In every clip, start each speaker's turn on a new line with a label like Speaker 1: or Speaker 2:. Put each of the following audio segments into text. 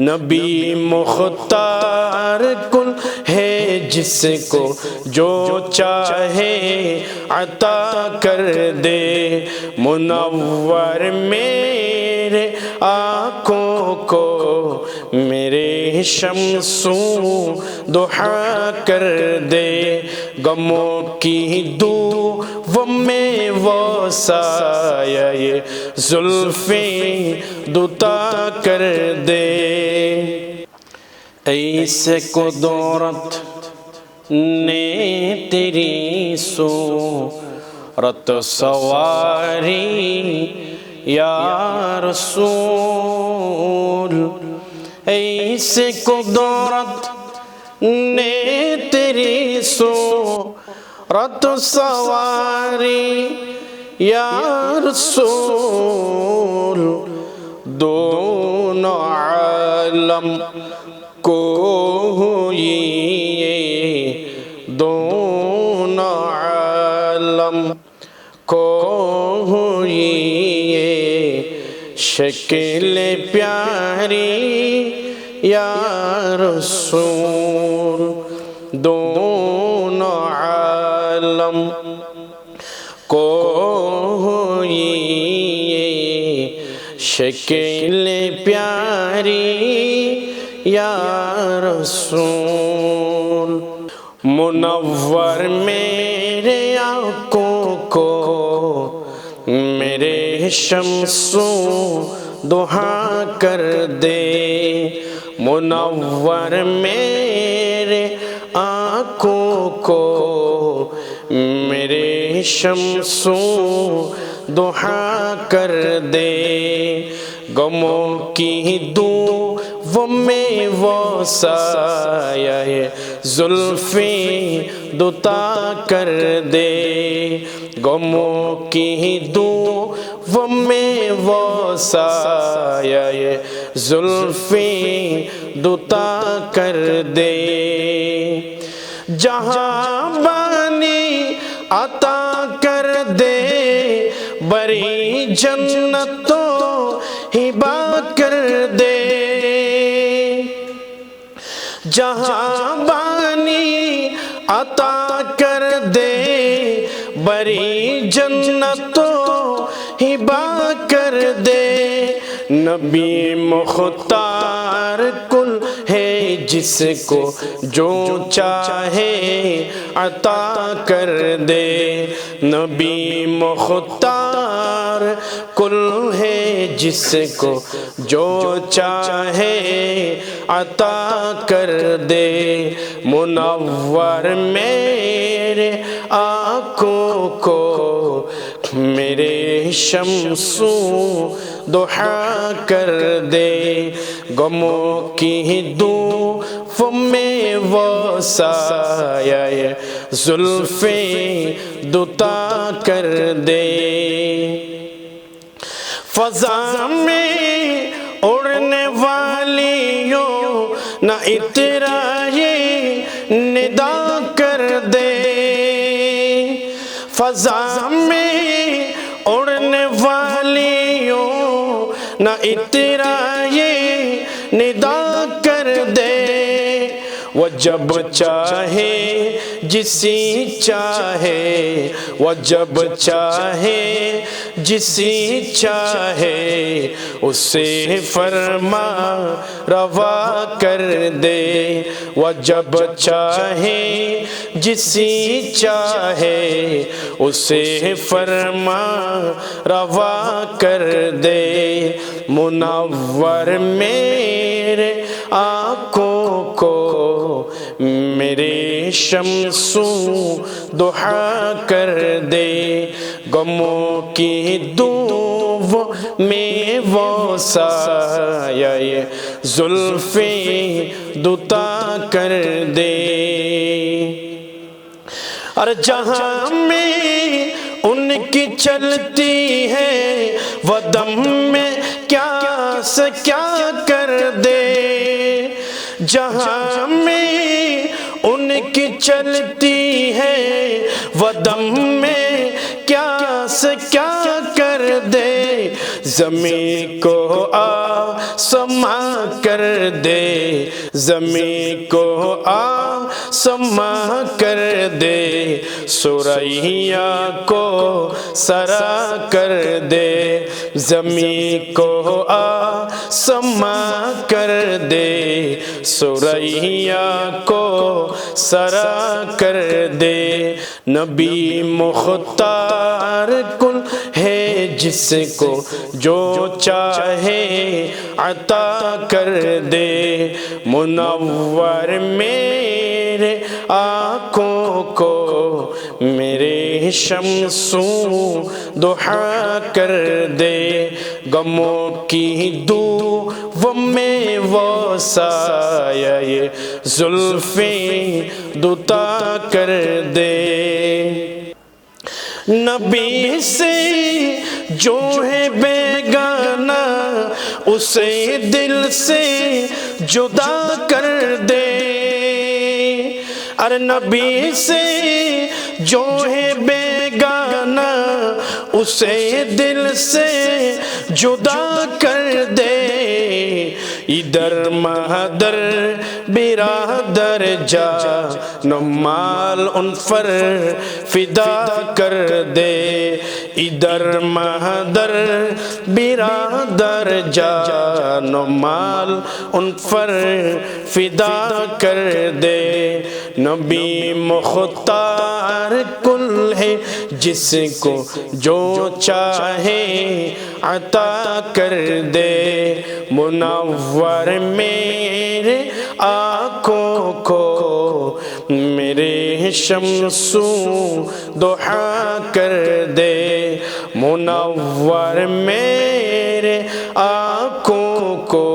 Speaker 1: نبی مختار کل ہے جس کو جو چاہے عطا کر دے۔ منور میرے آنکھوں کو میرے شمسوں دعا کر دے۔ غموں کی دو وہ میں وہ سایہ زلفیں دتا کر دے ایسے کو دورت نے تیری صورت سواری یا رسول ایسے کو دورت نے تیری صورت سواری یا رسول دونوں عالم کو ہوئی دونوں عالم کو ہوئی شکل پیاری یا رسول دونوں عالم کو ہوئی شکل پیاری یا رسول منور میرے آنکھوں کو، میرے شمسوں دعا کر دے۔ منور میرے آنکھوں کو شمسوں دعا کر دے۔ غموں کی دو وہ میں وہ سایہ زلفیں دتا کر دے۔ غموں کی دو وہ میں وہ سایہ زلفیں دتا کر دے۔ جہاں بانی عطا کر دے۔ بری جنتوں ہبا کر دے۔ جہاں بانی عطا کر دے۔ بری جنتوں ہبا کر دے۔ نبی مختار کل ہے جس کو جو چاہے عطا کر دے۔ نبی مختار کل ہے جس کو جو چاہے عطا کر دے۔ منور میرے آنکھوں کو، میرے شمسوں دعا کر دے، غموں کی دو میں وہ سایہ زلفیں دتا کر دے۔ فضا میں اڑنے والیوں نہ اترائی ندا کر دے۔ فضا میں اڑنے نہ جب چاہے جسی چاہے وہ جب چاہے جسی چاہے اسے فرما روا کر دے وہ جب چاہے جسی چاہے اسے فرما روا کر دے منور میرے آنکھوں کو میرے شمسوں دعا کر دے۔ غموں کی دو میں وہ سایہ زلفیں دتا کر دے۔ اور جہاں میں ان کی چلتی ہے، وہ دم میں کیا سے کیا کر دے۔ جہاں میں چلتی ہے۔ وہ دم میں کیا سے کیا کر دے۔ زمین کو سما کر دے۔ زمین کو آ سما کر دے۔ سوریا کو سرا کر دے۔ زمین کو آ سما کر دے سوریا کو سرا کر دے۔ نبی مختار کل ہے جس کو جو چاہے عطا کر دے۔ منور میرے آنکھوں کو، میرے شمسوں دعا کر دے۔ غموں کی دو، وہ میں وہ سایہ یہ زلفیں دتا کر دے۔ نبی سے جو ہے بیگانہ، اسے دل سے جدا کر دے۔ ارے نبی سے جو ہے بیگانہ اسے دل سے جدا کر دے۔ ادھر مہدر، برادر جا، نمال ان پر فدا کر دے۔ ادھر مہدر، برادر جا، نمال ان پر فدا کر دے۔ نبی مختار کل ہے، جس کو جو چاہے عطا کر دے۔ منور میرے آنکھوں کو میرے شمسوں دعا کر دے۔ منور میرے آنکھوں کو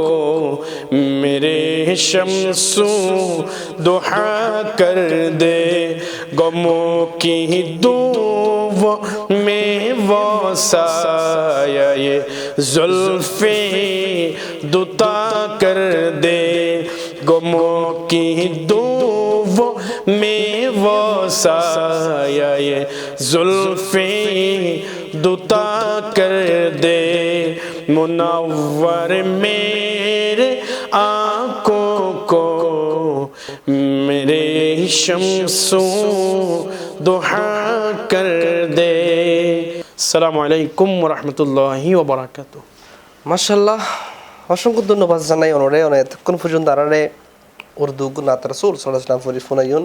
Speaker 1: میرے شمسوں دعا کر دے۔ غموں کی دو میں وہ سایہ یہ زلفیں دتا کر دے۔ غموں کی دو میں وہ سایہ یہ زلفیں دتا کر دے۔ منور میرے میرے شمسوں دعا کر دے السلام علیکم ورحمۃ اللہ وبرکاتہ
Speaker 2: মার্শাল্লাহ অসংখ্য ধন্যবাদ জানাই ওনরে অনেক এতক্ষণ পর্যন্ত আরারে উর্দু নাত রসুল সাল্লাহাম ফুরি ফুনাইন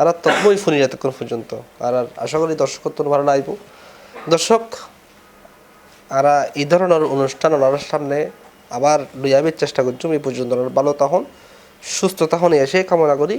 Speaker 2: আর তকমই ফুনি এতক্ষণ পর্যন্ত আর আর আশা করি দর্শক তোর ভালো লাগব দর্শক আর এই ধরনের অনুষ্ঠান ওনার সামনে আবার লইয়াবের চেষ্টা করছুম এই পর্যন্ত ওনার ভালো তখন সুস্থ তখন এসে কামনা করি